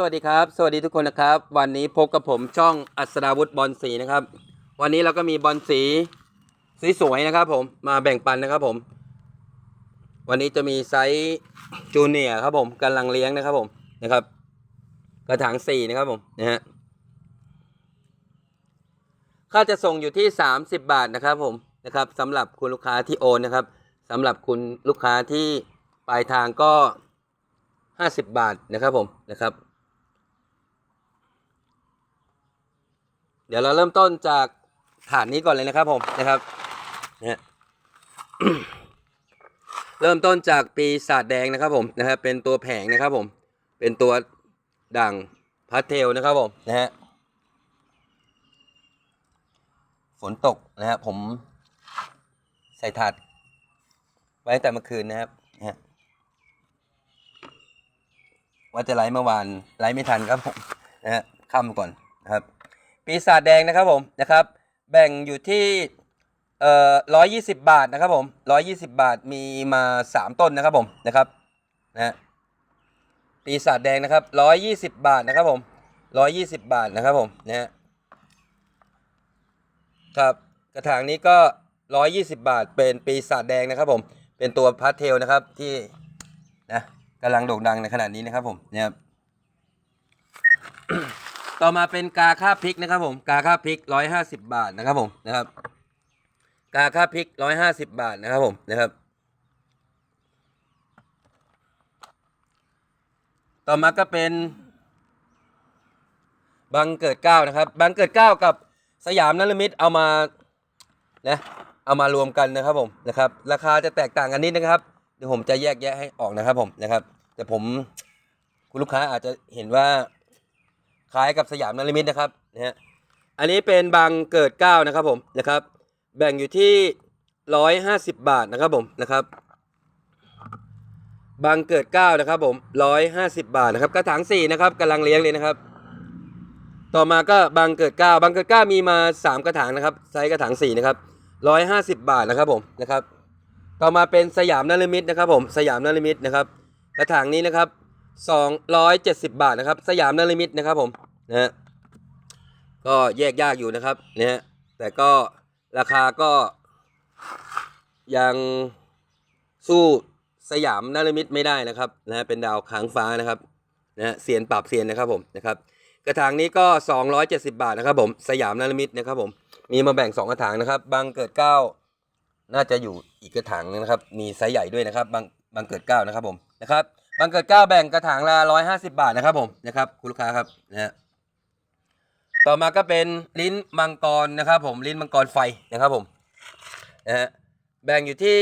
สวัสดีครับ สวัสดีทุกคนนะครับ วันนี้พบกับผมช่องอัศดาวุฒิบอลสีนะครับ วันนี้เราก็มีบอลสีสวยๆนะครับ ผมมาแบ่งปันนะครับผม วันนี้จะมีไซส์จูเนียครับผมกำลังเลี้ยงนะครับผมนะครับ กระถางสี่นะครับผมนะฮะค่าจะส่งอยู่ที่ 30 บาทนะครับผมนะครับสำหรับคุณลูกค้าที่โอนนะครับสำหรับคุณลูกค้าที่ปลายทางก็ 50 บาทนะครับผมนะครับ เดี๋ยวเราเริ่มต้นจากฐานนี้ก่อนเลยนะครับผมนะครับนะฮะเริ่มต้นจากปีศาจแดงนะครับผมนะครับเป็นตัวแผงนะครับผมเป็นตัวด่างพาสเทลนะครับผมนะฮะฝนตกนะฮะผมใส่ถาดไว้แต่เมื่อคืนนะครับนะฮะว่าจะไลฟ์เมื่อวานไลฟ์ไม่ทันครับผมนะฮะค่ำก่อนนะครับ ปีศาจแดงนะครับผมนะครับแบ่งอยู่ที่เอ่อร้อยยี่สิบบาทนะครับผมร้อยยี่สิบาทมีมาสามต้นนะครับผมนะครับนะปีศาจแดงนะครับร้อยยี่สิบบาทนะครับผมร้อยยี่สิบบาทนะครับผมนะฮะครับกระถางนี้ก็ร้อยยี่สิบาทเป็นปีศาจแดงนะครับผมเป็นตัวพาสเทลนะครับที่นะกำลังโด่งดังในขณะนี้นะครับผมนี่ครับ ต่อมาเป็นกาค่าพริกนะครับผมกาค่าพริกร้อยห้าสิบบาทนะครับผมนะครับ กาค่าพริกร้อยห้าสิบบาทนะครับผมนะครับ ต่อมาก็เป็นบังเกิดเก้านะครับบังเกิดเก้ากับสยามนฤมิตเอามานะเอามารวมกันนะครับผมนะครับ ราคาจะแตกต่างกันนิดนะครับเดี๋ยวผมจะแยกแยะให้ออกนะครับผมนะครับ แต่ผมคุณลูกค้าอาจจะเห็นว่า คล้ายกับสยามนฤมิตนะครับนะฮะอันนี้เป็นบางเกิดเก้านะครับผมนะครับ แบ่งอยู่ที่ร้อยห้าสิบบาทนะครับผมนะครับบางเกิดเก้านะครับผมร้อยห้าสิบบาทนะครับกระถางสี่นะครับกำลังเลี้ยงเลยนะครับ ต่อมาก็บางเกิดเก้าบางเกิดเก้ามีมาสามกระถางนะครับไซส์กระถางสี่นะครับร้อยห้าสิบบาทนะครับผมนะครับ ต่อมาเป็นสยามนฤมิตนะครับผมสยามนฤมิตนะครับ กระถางนี้นะครับ สองร้อยเจ็ดสิบบาทนะครับ สยามนฤมิตนะครับผมนะฮะก็แยกยากอยู่นะครับนะฮะแต่ก็ราคาก็ยังสู้สยามนฤมิตไม่ได้นะครับนะฮะเป็นดาวค้างฟ้านะครับนะฮะเสียนปรับเสียนนะครับผมนะครับกระถางนี้ก็ 270 บาทนะครับผมสยามนฤมิตนะครับผมมีมาแบ่ง 2 กระถางนะครับบางเกิดเก้าน่าจะอยู่อีกกระถางนึงนะครับ มีไซส์ใหญ่ด้วยนะครับบางบางเกิดเก้านะครับผมนะครับ บางเกิดเก้าแบ่งกระถางละ150บาทนะครับผมนะครับคุณลูกค้าครับนะฮะต่อมาก็เป็นลิ้นมังกรนะครับ ผมลิ้นมังกรไฟนะครับผมนะฮะแบ่งอยู่ที่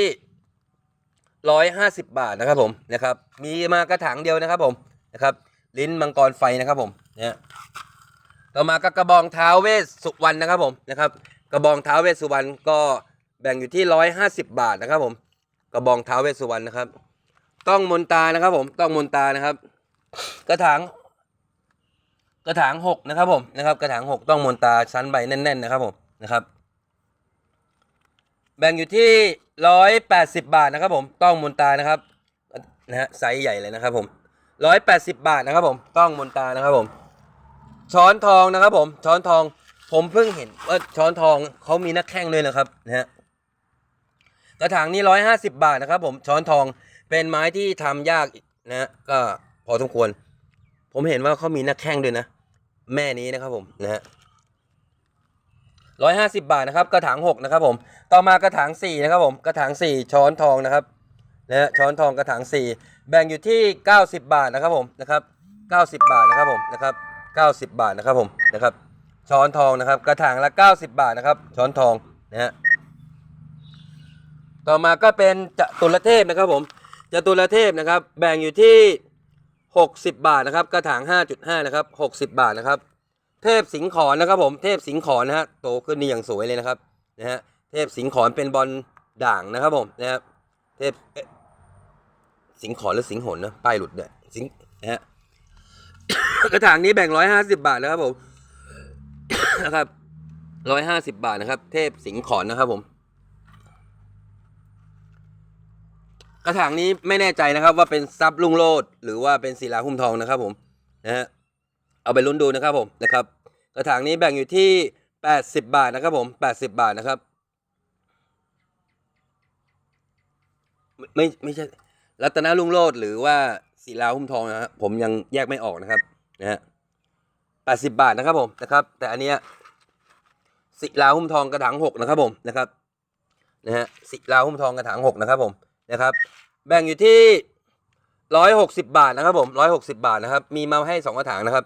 150บบาทนะครับผมนะครับ มีมากระถางเดียวนะครับผมนะครับ ลิ้นมังกรไฟนะครับผมนะฮะต่อมาก็กระบองเท้าเวสสุวรรณนะครับผมนะครับ กระบองเท้าเวสสุวรรณก็แบ่งอยู่ที่150บาทนะครับผมกระบองเท้าเวสสุวรรณนะครับ ต้องมนตานะครับ ผมต้องมนตานะครับ กระถางกระถางหกนะครับ ผมนะครับ กระถางหกต้องมนตาชั้นใบแน่น ๆ นะครับ ผมนะครับ แบ่งอยู่ที่ร้อยแปดสิบบาทนะครับ ผมต้องมนตานะครับนะฮะไซส์ใหญ่เลยนะครับ ผมร้อยแปดสิบบาทนะครับ ผมต้องมนตานะครับ ผม ช้อนทองนะครับ ผม ช้อนทอง ผมเพิ่งเห็นว่าช้อนทองเขามีนักแข่งด้วยนะครับนะฮะกระถางนี้ร้อยห้าสิบบาทนะครับ ผมช้อนทอง เป็นไม้ที่ทำยากนะก็พอสมควร ผมเห็นว่าเขามีนักแข่งด้วยนะ แม่นี้นะครับผมนะฮะร้อยห้าสิบบาทนะครับกระถางหกนะครับผมต่อมากระถางสี่นะครับผมกระถางสี่ช้อนทองนะครับนะฮะช้อนทองกระถางสี่แบ่งอยู่ที่เก้าสิบบาทนะครับผมนะครับเก้าสิบบาทนะครับผมนะครับเก้าสิบบาทนะครับผมนะครับช้อนทองนะครับ กระถางละเก้าสิบบาทนะครับ ช้อนทองนะฮะต่อมาก็เป็นจตุรเทพนะครับผม จตุรเทพนะครับ แบ่งอยู่ที่ 60 บาทนะครับ กระถาง 5.5 นะครับ 60 บาทนะครับ เทพสิงขอนนะครับ ผม เทพสิงขอนนะฮะ โตขึ้นนี่อย่างสวยเลยนะครับ นะฮะ เทพสิงขอนเป็นบอลด่างนะครับผมนะครับ เทพเสิงขอนหรือสิงหนนะป้ายหลุดเนี่ยสิงนะฮะ กระถางนี้แบ่ง 150 บาทนะครับผม นะครับ 150 บาทนะครับ เทพสิงขอนนะครับผม กระถางนี้ไม่แน่ใจนะครับว่าเป็นซับลุงโลดหรือว่าเป็นศิลาหุ้มทองนะครับผมนะฮะเอาไปลุ้นดูนะครับผมนะครับกระถางนี้แบ่งอยู่ที่ 80 บาทนะครับผม80 บาทนะครับ ไม่ไม่ใช่รัตนรุ่งโรจน์หรือว่าศิลาหุ้มทองนะครับผมยังแยกไม่ออกนะครับนะฮะ80 บาทนะครับผมนะครับ แต่อันเนี้ยศิลาหุ้มทองกระถางหกนะครับผมนะครับนะฮะศิลาหุ้มทองกระถางหกนะครับผม นะครับ แบ่งอยู่ที่ร้อยหกสิบาทนะครับผมร้อยหกสิบาทนะครับ มีมาให้สองกระถางนะครับ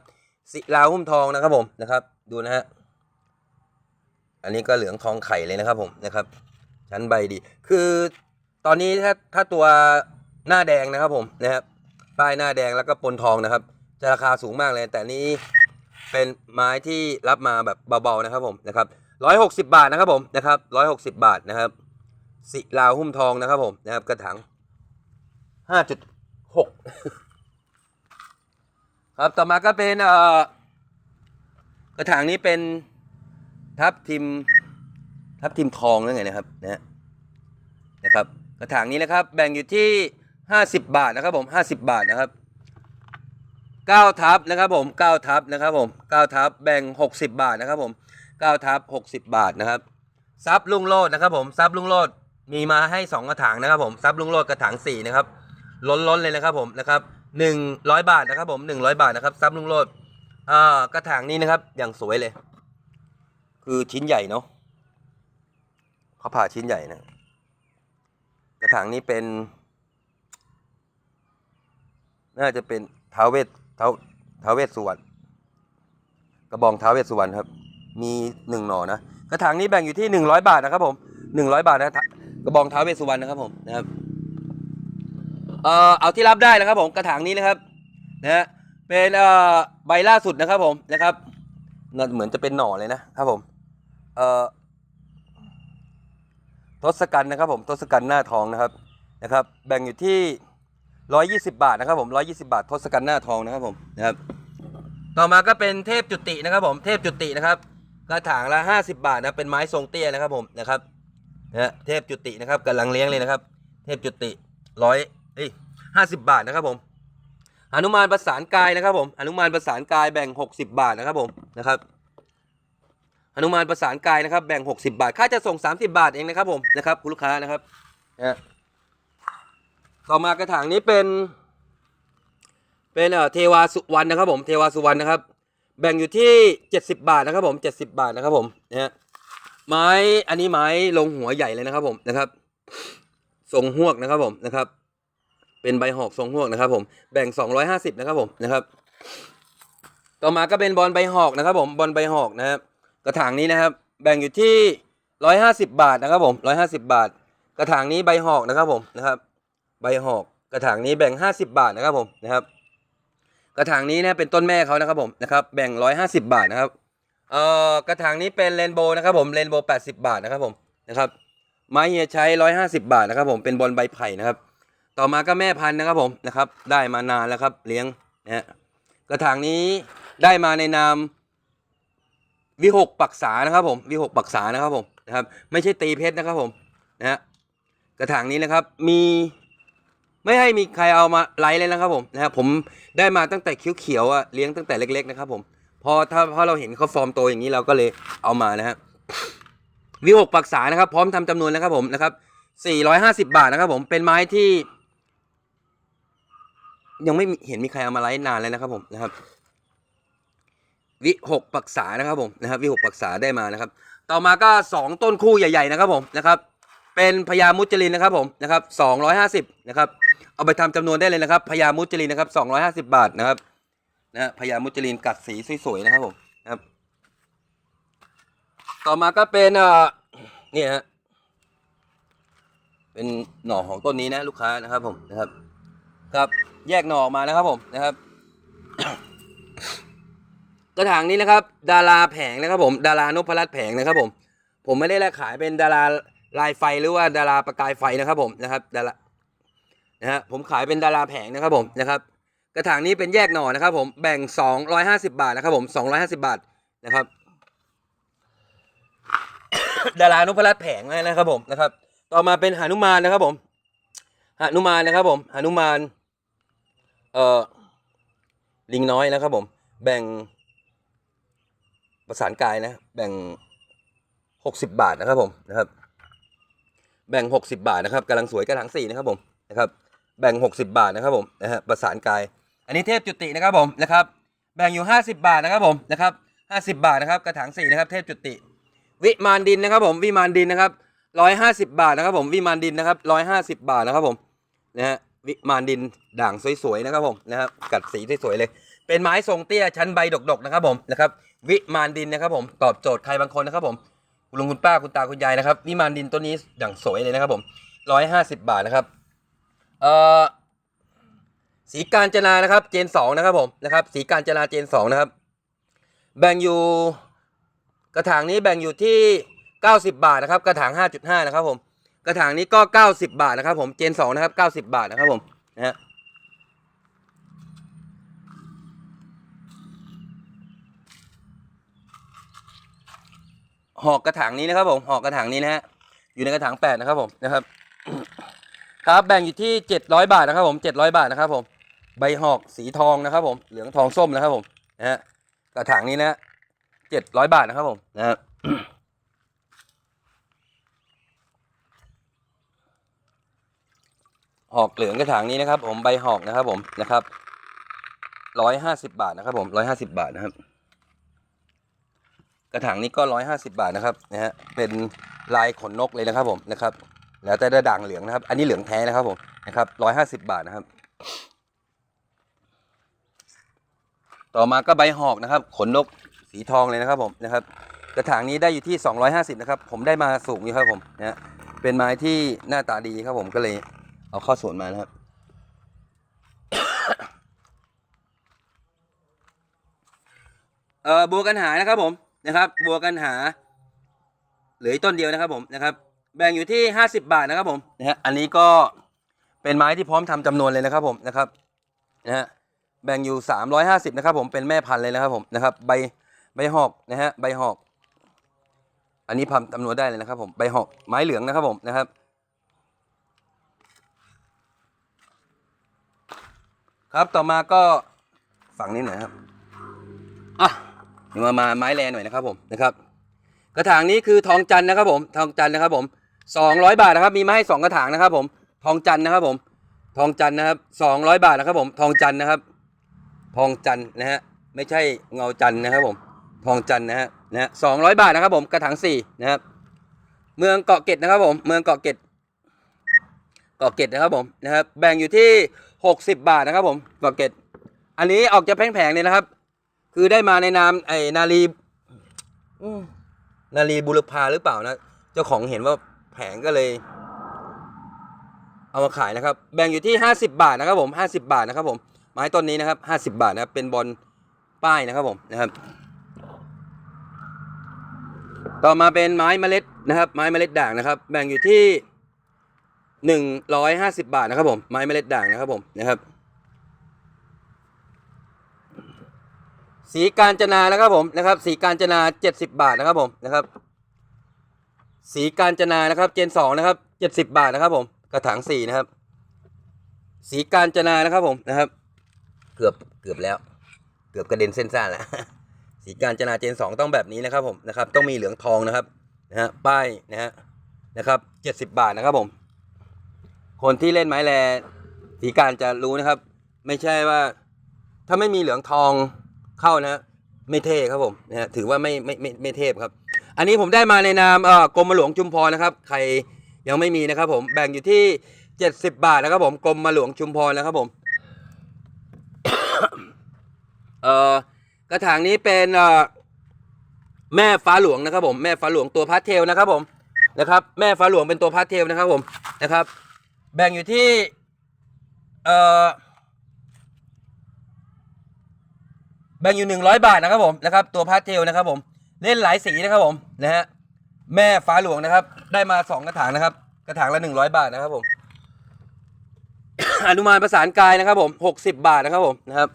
ศิลาหุ้มทองนะครับผมนะครับ ดูนะฮะอันนี้ก็เหลืองทองไข่เลยนะครับผมนะครับ ชั้นใบดี คือตอนนี้ถ้าถ้าตัวหน้าแดงนะครับผมนะครับป้ายหน้าแดงแล้วก็ปนทองนะครับ จะราคาสูงมากเลย แต่นี้เป็นไม้ที่รับมาแบบเบาๆนะครับผมนะครับร้อยหกสิบาทนะครับผมนะครับร้อยหกสิบาทนะครับ ศิลาหุ้มทองนะครับผมนะครับกระถางห้าจุดหกครับต่อมาก็เป็นเอ่อกระถางนี้เป็นทับทิมทับทิมทองหรือไงนะครับนะฮะนะครับ กระถางนี้นะครับ แบ่งอยู่ที่ห้าสิบบาทนะครับผมห้าสิบบาทนะครับเก้าทับนะครับผมเก้าทับนะครับผมเก้าทับแบ่งหกสิบบาทนะครับผมเก้าทับหกสิบบาทนะครับซับลุงโลดนะครับผมซับลุงโลด มีมาให้สองกระถางนะครับผมซับลุงโลดกระถางสี่นะครับล้นๆเลยนะครับผมนะครับหนึ่งร้อยบาทนะครับผมหนึ่งร้อยบาทนะครับซับลุงโลดอ่ากระถางนี้นะครับ อย่างสวยเลย คือชิ้นใหญ่เนาะเขาผ่าชิ้นใหญ่นะ กระถางนี้เป็น น่าจะเป็นท้าวเวสท้าท้าวเวสสุวรรณกระบองท้าวเวสสุวรรณครับ มีหนึ่งหน่อนะกระถางนี้แบ่งอยู่ที่หนึ่งร้อยบาทนะครับผมหนึ่งร้อยบาทนะ กระบองท้าเวสสุวรรณนะครับผมนะครับเอ่อเอาที่รับได้นะครับผมกระถางนี้นะครับนะฮะเป็นเอ่อใบล่าสุดนะครับผมนะครับเหมือนจะเป็นหน่อเลยนะครับผมเอ่อทศกัณฐ์นะครับผมทศกัณฐ์หน้าทองนะครับนะครับ แบ่งอยู่ที่ร้อยี่สิบาทนะครับผมร้อยี่สิบาททศกัณฐ์หน้าทองนะครับผมนะครับ ต่อมาก็เป็นเทพจุตินะครับผมเทพจุตินะครับกระถางละห้าสิบาทนะเป็นไม้ทรงเตี้ยนะครับผมนะครับ นะเทพจุตินะครับกำลังเลี้ยงเลยนะครับ เทพจุติร้อยเอ้ยห้าสิบบาทนะครับผมหนุมานประสานกายนะครับผมหนุมานประสานกายแบ่งหกสิบาทนะครับผมนะครับหนุมานประสานกายนะครับแบ่งหกสิบาท ค่าจะส่งสามสิบาทเองนะครับผมนะครับคุณลูกค้านะครับนะต่อมากระถางนี้เป็น เป็นเอ่อเทวาสุวรรณนะครับผมเทวาสุวรรณนะครับ แบ่งอยู่ที่เจ็ดสิบาทนะครับผมเจ็ดสิบาทนะครับผมนะฮะ ไม้อันนี้ไม้ลงหัวใหญ่เลยนะครับผมนะครับทรงหวกนะครับผมนะครับ เป็นใบหอกทรงหวกนะครับ ผมแบ่งสองร้อยห้าสิบนะครับผมนะครับ ต่อมาก็เป็นบอลใบหอกนะครับ ผมบอลใบหอกนะครับกระถางนี้นะครับ แบ่งอยู่ที่ร้อยห้าสิบาทนะครับผมร้อยห้าสิบาท กระถางนี้ใบหอกนะครับผมนะครับ ใบหอกกระถางนี้แบ่งห้าสิบาทนะครับผมนะครับ กระถางนี้นะเป็นต้นแม่เขานะครับผมนะครับ แบ่งร้อยห้าสิบาทนะครับ เอ่อกระถางนี้เป็นเรนโบว์นะครับผมเรนโบว์แปดสิบาทนะครับผมนะครับไม้เฮียใช้ร้อยห้าสิบาทนะครับผมเป็นบอลใบไผ่นะครับ ต่อมาก็แม่พันธุ์นะครับผมนะครับได้มานานแล้วครับเลี้ยงนะฮะกระถางนี้ได้มาในนามวิหกปักษานะครับผมวิหกปักษานะครับผมนะครับ ไม่ใช่ตีเพชรนะครับผมนะฮะกระถางนี้นะครับมีไม่ให้มีใครเอามาไลฟ์เลยนะครับผมนะครับผมได้มาตั้งแต่เขียวๆอะเลี้ยงตั้งแต่เล็ก ๆ นะครับผม พอถ้าพอเราเห็นเขาฟอร์มโตอย่างนี้เราก็เลยเอามานะฮะวิหกปักษานะครับ พร้อมทำจำนวนนะครับผมนะครับ450บาทนะครับผมเป็นไม้ที่ ยังไม่เห็นมีใครเอามาไลฟ์นานเลยนะครับผมนะครับ วิหกปักษานะครับผมนะครับ วิหกปักษาได้มานะครับ ต่อมาก็สองต้นคู่ใหญ่ ๆ นะครับผมนะครับเป็นพญามุจลินนะครับผมนะครับสองร้อยห้าสิบนะครับเอาไปทำจำนวนได้เลยนะครับพญามุจลินนะครับสองร้อยห้าสิบบาทนะครับ นะฮะพญามุจลินกัดสีสวยๆนะครับผมนะครับ ต่อมาก็เป็นเอ่อนี่ฮะเป็นหน่อของต้นนี้นะลูกค้านะครับผมนะครับ ครับแยกหน่อออกมานะครับผมนะครับ กระถางนี้นะครับ ดาราแผงนะครับ ผม ดารานพรัตน์แผงนะครับ ผม ผมไม่ได้แลกขายเป็นดาราลายไฟหรือว่าดาราประกายไฟนะครับ ผมนะครับดารานะฮะผมขายเป็นดาราแผงนะครับผมนะครับ กระถางนี้เป็นแยกหน่อนะครับ ผมแบ่ง 250 บาทนะครับ ผม 250 บาทนะครับ ดารานุพรัตน์แผงนะครับผมนะครับ ต่อมาเป็นหนุมานนะครับ ผมหนุมานนะครับ ผมหนุมานเอ่อลิงน้อยนะครับ ผม แบ่งประสานกายนะ แบ่งหกสิบาทนะครับผมนะครับ แบ่งหกสิบาทนะครับกำลังสวยกระถางสี่นะครับผมนะครับ แบ่งหกสิบาทนะครับผมนะฮะประสานกาย อันนี้เทพจุตินะครับผมนะครับ แบ่งอยู่ห้าสิบาทนะครับผมนะครับห้าสิบาทนะครับกระถางสี่นะครับ เทพจุติ วิมานดินนะครับผมวิมานดินนะครับร้อยห้าสิบาทนะครับผมวิมานดินนะครับร้อยห้าสิบาทนะครับผมนะฮะวิมานดินด่างสวยๆนะครับผมนะครับกัดสีสวยๆเลย เป็นไม้ทรงเตี้ยชั้นใบดกๆนะครับผมนะครับวิมานดินนะครับผมตอบโจทย์ใครบางคนนะครับผมคุณลุงคุณป้าคุณตาคุณยายนะครับวิมานดินตัวนี้อย่างสวยเลยนะครับผมร้อยห้าสิบาทนะครับเอ่อ สีกาญจนานะครับ เจนสองนะครับผมนะครับ สีกาญจนาเจนสองนะครับ แบ่งอยู่กระถางนี้แบ่งอยู่ที่ 90 บาทนะครับ กระถาง 5.5 นะครับ ผม กระถางนี้ก็ 90 บาทนะครับ ผมเจน2นะครับ 90 บาทนะครับผมนะฮะหอกกระถางนี้นะครับผมหอกกระถางนี้นะฮะอยู่ในกระถาง8นะครับผมนะครับ ครับแบ่งอยู่ที่700บาทนะครับผม700บาทนะครับผม ใบหอกสีทองนะครับผม เหลืองทองส้มนะครับผมนะฮะกระถางนี้นะเจ็ดร้อยบาทนะครับผมนะฮะหอกเหลืองกระถางนี้นะครับ ผมใบหอกนะครับผมนะครับร้อยห้าสิบาทนะครับผมร้อยห้าสิบาทนะครับ กระถางนี้ก็ร้อยห้าสิบาทนะครับนะฮะเป็นลายขนนกเลยนะครับผมนะครับ แล้วแต่ได้ด่างเหลืองนะครับ อันนี้เหลืองแท้นะครับผมนะครับร้อยห้าสิบาทนะครับ ต่อมาก็ใบหอกนะครับ ขนนกสีทองเลยนะครับผมนะครับ กระถางนี้ได้อยู่ที่ 250 นะครับ ผมได้มาสูงอยู่ครับผมนะเป็นไม้ที่หน้าตาดีครับผมก็เลยเอาเข้าสวนมานะครับ เอ่อบัวกันหานะครับผมนะครับบัวกันหาเหลือต้นเดียวนะครับผมนะครับ แบ่งอยู่ที่ 50 บาทนะครับผมนะฮะอันนี้ก็เป็นไม้ที่พร้อมทำจำนวนเลยนะครับผมนะครับนะฮะ แบ่งอยู่ 350 นะครับผมเป็นแม่พันธุ์เลยนะครับผมนะครับใบใบหอกนะฮะใบหอก อันนี้พันจำนวนได้เลยนะครับผมใบหอกไม้เหลืองนะครับผมนะครับครับต่อมาก็ฝั่งนี้หน่อยครับอะเดี๋ยวมามาไม้แลหน่อยนะครับผมนะครับ กระถางนี้คือทองจันนะครับผมทองจันนะครับผม200 บาทนะครับ มีมาให้สองกระถางนะครับผมทองจันนะครับผมทองจันนะครับ200 บาทนะครับผมทองจันนะครับ ทองจันนะฮะไม่ใช่เงาจันนะครับผมทองจันนะฮะนะฮะสองร้อยบาทนะครับผมกระถางสี่นะครับเมืองเกาะเกร็ดนะครับผมเมืองเกาะเกร็ดเกาะเกร็ดนะครับผมนะครับแบ่งอยู่ที่หกสิบบาทนะครับผมเกาะเกร็ดอันนี้ออกจะแผงๆเลยนะครับ คือได้มาในนามไอ้นาลีนาลีบุรพาหรือเปล่านะเจ้าของเห็นว่าแผงก็เลย เอามาขายนะครับ แบ่งอยู่ที่ห้าสิบาทนะครับผมห้าสิบาทนะครับผม ไม้ต้นนี้นะครับห้าสิบาทนะครับ เป็นบอลป้ายนะครับผมนะครับ ต่อมาเป็นไม้เมล็ดนะครับ ไม้เมล็ดด่างนะครับ แบ่งอยู่ที่หนึ่งร้อยห้าสิบาทนะครับผม ไม้เมล็ดด่างนะครับผมนะครับ สีกาญจนานะครับผมนะครับ สีกาญจนาเจ็ดสิบาทนะครับผมนะครับ สีกาญจนานะครับ เจนสองนะครับเจ็ดสิบาทนะครับผม กระถางสีนะครับ สีกาญจนานะครับผมนะครับ เกือบเกือบแล้ว เกือบกระเด็นเส้นซ่านแล้วสีกาญจนาเจนสองต้องแบบนี้นะครับผมนะครับ ต้องมีเหลืองทองนะครับนะฮะป้ายนะฮะนะครับเจ็ดสิบบาทนะครับผม คนที่เล่นไม้แลสีการจะรู้นะครับ ไม่ใช่ว่า ถ้าไม่มีเหลืองทองเข้านะฮะไม่เท่ครับผมนะฮะถือว่าไม่ไม่ไม่ไม่เทพครับ อันนี้ผมได้มาในนามเอ่อกรมหลวงชุมพรนะครับ ใครยังไม่มีนะครับผมแบ่งอยู่ที่ 70 บาทนะครับผมกรมมาหลวงชุมพรนะครับผม เอ่อกระถางนี้เป็นเอ่อแม่ฟ้าหลวงนะครับผมแม่ฟ้าหลวงตัวพาสเทลนะครับผมนะครับ แม่ฟ้าหลวงเป็นตัวพาสเทลนะครับผมนะครับ แบ่งอยู่ที่เออแบ่งอยู่หนึ่งร้อยบาทนะครับผมนะครับ ตัวพาสเทลนะครับผมเล่นหลายสีนะครับผมนะฮะแม่ฟ้าหลวงนะครับ ได้มาสองกระถางนะครับ กระถางละหนึ่งร้อยบาทนะครับผมอนุมานประสานกายนะครับผมหกสิบบาทนะครับผมนะครับ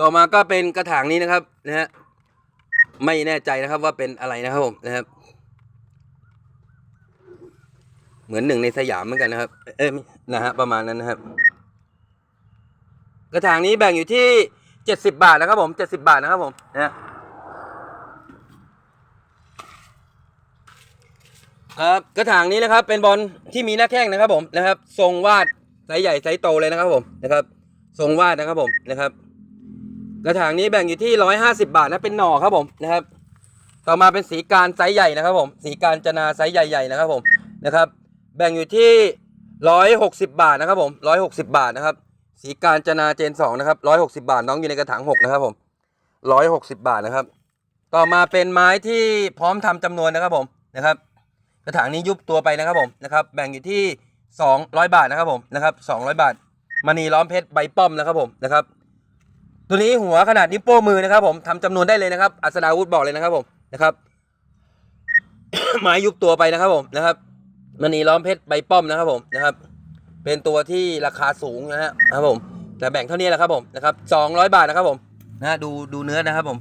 ต่อมาก็เป็นกระถางนี้นะครับนะฮะไม่แน่ใจนะครับว่าเป็นอะไรนะครับผมนะครับ เหมือนหนึ่งในสยามเหมือนกันนะครับ เอ้ยนะฮะประมาณนั้นนะครับ กระถางนี้แบ่งอยู่ที่เจ็ดสิบบาทนะครับผมเจ็ดสิบาทนะครับผมนะครับกระถางนี้นะครับ เป็นบอลที่มีหน้าแข้งนะครับผมนะครับ ทรงวาดไซส์ใหญ่ไซส์โตเลยนะครับผมนะครับ ทรงวาดนะครับผมนะครับ กระถางนี้แบ่งอยู่ที่ร้อยห้าสิบาทนะเป็นหน่อครับผมนะครับ ต่อมาเป็นสีการไซส์ใหญ่นะครับผมสีการจนาไซส์ใหญ่ๆนะครับผมนะครับ แบ่งอยู่ที่ร้อยหกสิบาทนะครับผมร้อยหกสิบาทนะครับ สีการจนาเจนสองนะครับร้อยหกสิบาทน้องอยู่ในกระถางหกนะครับผมร้อยหกสิบาทนะครับ ต่อมาเป็นไม้ที่พร้อมทำจำนวนนะครับผมนะครับ กระถางนี้ยุบตัวไปนะครับผมนะครับแบ่งอยู่ที่สองร้อยบาทนะครับผมนะครับสองร้อยบาทมณีล้อมเพชรใบป้อมนะครับผมนะครับ ตัวนี้หัวขนาดนิ้วโป้งมือนะครับผมทำจำนวนได้เลยนะครับ อัศดาวุธบอกเลยนะครับผมนะครับไม้ยุบตัวไปนะครับผมนะครับมณีล้อมเพชรใบป้อมนะครับผมนะครับ เป็นตัวที่ราคาสูงนะฮะครับผมแต่แบ่งเท่านี้แหละครับผมนะครับสองร้อยบาทนะครับผมนะดูดูเนื้อนะครับผม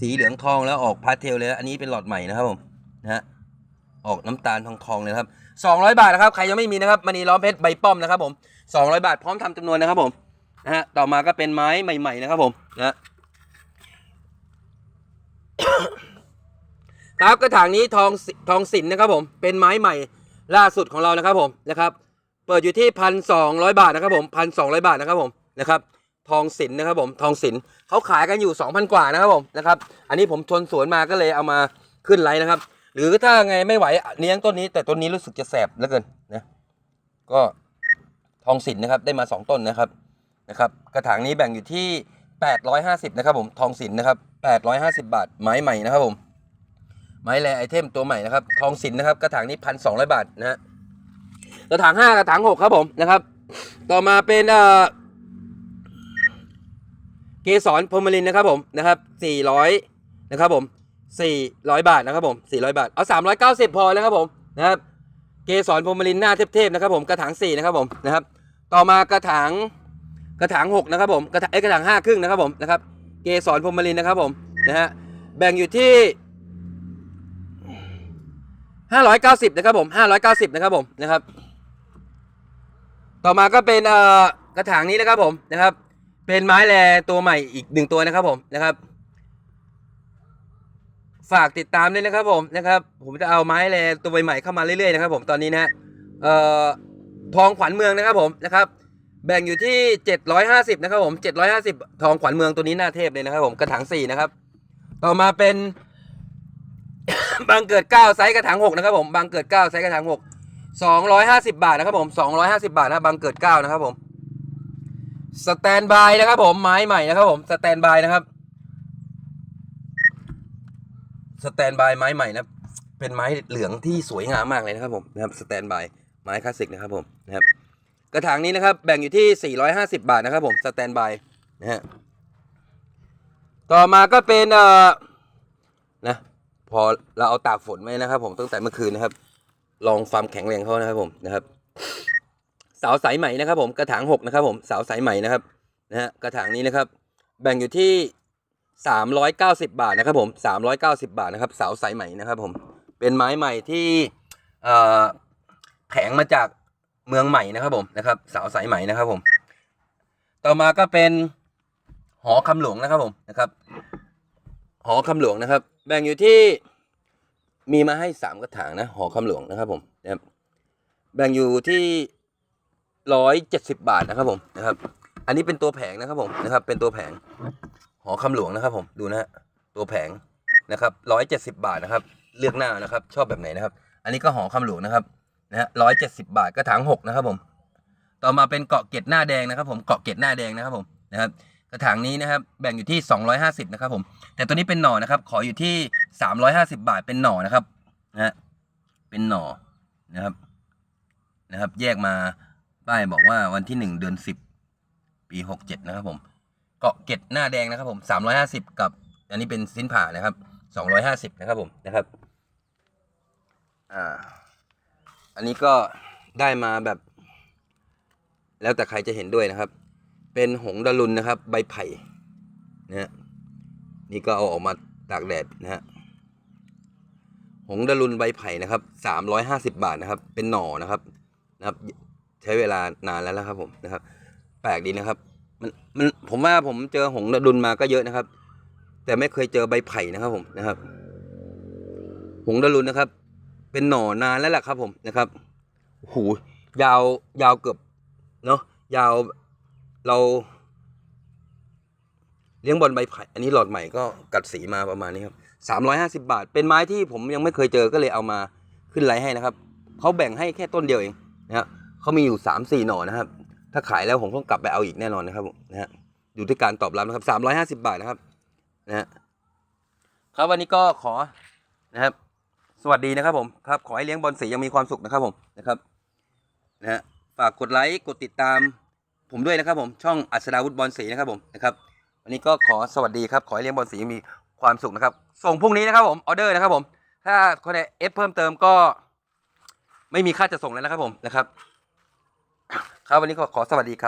สีเหลืองทองแล้วออกพาสเทลเลยนะอันนี้เป็นหลอดใหม่นะครับผมนะฮะออกน้ำตาลทองทองเลยครับสองร้อยบาทนะครับใครยังไม่มีนะครับมณีล้อมเพชรใบป้อมนะครับผมสองร้อยบาทพร้อมทำจำนวนนะครับผม นะฮะต่อมาก็เป็นไม้ใหม่ ๆ นะครับผมนะครับกระถางนี้ทองทองสินนะครับผมเป็นไม้ใหม่ล่าสุดของเรานะครับผมนะครับ เปิดอยู่ที่พันสองร้อยบาทนะครับผมพันสองร้อยบาทนะครับผมนะครับ ทองสินนะครับผมทองสินเขาขายกันอยู่สองพันกว่านะครับผมนะครับ อันนี้ผมชนสวนมาก็เลยเอามาขึ้นไลน์นะครับ หรือถ้าไงไม่ไหวเลี้ยงต้นนี้แต่ต้นนี้รู้สึกจะแสบเหลือเกินนะก็ทองสินนะครับได้มาสองต้นนะครับ นะครับกระถางนี้แบ่งอยู่ที่แปดร้อยห้าสิบนะครับผมทองสินนะครับแปดร้อยห้าสิบาทไม้ใหม่นะครับผมไม้แรไอเทมตัวใหม่นะครับทองสินนะครับกระถางนี้พันสองร้อยบาทนะฮะกระถางห้ากระถางหกครับผมนะครับ ต่อมาเป็นเอ่อเกสรพรมลินนะครับผมนะครับสี่ร้อยนะครับผมสี่ร้อยบาทนะครับผมสี่ร้อยบาทเอาสามร้อยเก้าสิบพอแล้วครับผมนะครับเกสรพรมลินหน้าเทพๆนะครับผมกระถางสี่นะครับผมนะครับ ต่อมากระถาง กระถางหกนะครับผมกระถางเอ้กระถางห้าครึ่งนะครับผมนะครับเกสรพรมลินนะครับผมนะฮะแบ่งอยู่ที่ห้าร้อยเก้าสิบนะครับผมห้าร้อยเก้าสิบนะครับผมนะครับ ต่อมาก็เป็นเอ่อกระถางนี้นะครับผมนะครับ เป็นไม้แลตัวใหม่อีกหนึ่งตัวนะครับผมนะครับ ฝากติดตามด้วยนะครับผมนะครับ ผมจะเอาไม้แลตัวใหม่ๆเข้ามาเรื่อยๆนะครับผมตอนนี้นะฮะเอ่อทองขวัญเมืองนะครับผมนะครับ แบ่งอยู่ที่เจ็ดร้อยห้าสิบนะครับผมเจ็ดร้อยห้าสิบทองขวัญเมืองตัวนี้หน้าเทพเลยนะครับผม กระถางสี่นะครับ ต่อมาเป็น บางเกิดเก้าไซส์กระถางหกนะครับผม บางเกิดเก้าไซส์กระถางหกสองร้อยห้าสิบาทนะครับผมสองร้อยห้าสิบาทนะบางเกิดเก้านะครับผม สแตนบายนะครับผม ไม้ใหม่นะครับผม สแตนบายนะครับ สแตนบายไม้ใหม่นะ เป็นไม้เหลืองที่สวยงามมากเลยนะครับผม นะครับ สแตนบาย ไม้คลาสสิกนะครับผม นะครับ กระถางนี้นะครับแบ่งอยู่ที่ 450 บาทนะครับผมสแตนบายนะฮะต่อมาก็เป็นเอ่อนะพอเราเอาตากฝนไว้นะครับ ผมตั้งแต่เมื่อคืนนะครับ ลองความแข็งแรงเขานะครับผมนะครับ เสาสายไหม่นะครับ ผมกระถางหกนะครับ ผมเสาสายไหม่นะครับนะฮะกระถางนี้นะครับ แบ่งอยู่ที่สามร้อยเก้าสิบาทนะครับ ผมสามร้อยเก้าสิบาทนะครับ เสาสายไหม่นะครับ ผมเป็นไม้ใหม่ที่เอ่อแผงมาจาก เมืองใหม่นะครับผมนะครับ สาวสายไหม่นะครับผม ต่อมาก็เป็นหอคำหลวงนะครับผมนะครับ หอคำหลวงนะครับ แบ่งอยู่ที่มีมาให้สามกระถางนะหอคำหลวงนะครับผมนะครับแบ่งอยู่ที่ร้อยเจ็ดสิบาทนะครับผมนะครับ อันนี้เป็นตัวแผงนะครับผมนะครับ เป็นตัวแผง หอคำหลวงนะครับ ผมดูนะฮะตัวแผงนะครับร้อยเจ็ดสิบาทนะครับ เลือกหน้านะครับ ชอบแบบไหนนะครับ อันนี้ก็หอคำหลวงนะครับ นะฮะร้อยเจ็ดสิบบาทกระถางหกนะครับผม ต่อมาเป็นเกาะเกร็ดหน้าแดงนะครับ ผมเกาะเกร็ดหน้าแดงนะครับผมนะครับกระถางนี้นะครับแบ่งอยู่ที่ 250นะครับผม แต่ตัวนี้เป็นหน่อนะครับ ขออยู่ที่ 350 บาทเป็นหน่อนะครับนะฮะเป็นหน่อนะครับนะครับ แยกมาป้ายบอกว่าวันที่หนึ่งเดือนสิบปีหกเจ็ดนะครับผมเกาะเกร็ดหน้าแดงนะครับผม 350 กับ อันนี้เป็นสิ้นผ่านะครับ 250 นะครับผมนะครับอ่า อันนี้ก็ได้มาแบบ แล้วแต่ใครจะเห็นด้วยนะครับ เป็นหงดารุนนะครับ ใบไผ่นะฮะนี่ก็เอาออกมาตากแดดนะฮะหงดารุนใบไผ่นะครับสามร้อยห้าสิบาทนะครับ เป็นหน่อนะครับนะครับ ใช้เวลานานแล้วนะครับผมนะครับ แปลกดีนะครับ มันมันผมว่าผมเจอหงส์ดุลมาก็เยอะนะครับ แต่ไม่เคยเจอใบไผ่นะครับผมนะครับ หงส์ดุลนะครับ เป็นหน่อนานแล้วล่ะครับผมนะครับโอ้โหยาวยาวเกือบเนาะยาวเราเลี้ยงบอลใบไผ่อันนี้หลอดใหม่ก็กัดสีมาประมาณนี้ครับสามร้อยห้าสิบาท เป็นไม้ที่ผมยังไม่เคยเจอก็เลยเอามาขึ้นไลให้นะครับเขาแบ่งให้แค่ต้นเดียวเองนะครับเขามีอยู่สามสี่หน่อนะครับ ถ้าขายแล้วผมต้องกลับไปเอาอีกแน่นอนนะครับผมนะฮะอยู่ที่การตอบรับนะครับสามร้อยห้าสิบาทนะครับนะฮะครับวันนี้ก็ขอนะครับ วัสดีนะครับผมครับขอให้เลี้ยงบอลสียังมีความสุขนะครับผมนะครับนะฮะฝากกดไลค์กดติดตาม ผมด้วยนะครับผมช่องอัศดาวุฒิบอลสีนะครับผมนะครับวันนี้ก็ขอสวัสดีครับขอให้เลี้ยงบอลสีมีความสุขนะครับ ส่งพรุ่งนี้นะครับผมออเดอร์นะครับผม ถ้าคนใดเอฟเพิ่มเติมก็ ไม่มีค่าจะส่งแล้วนะครับผมนะครับครับวันนี้ก็ขอสวัสดีครับ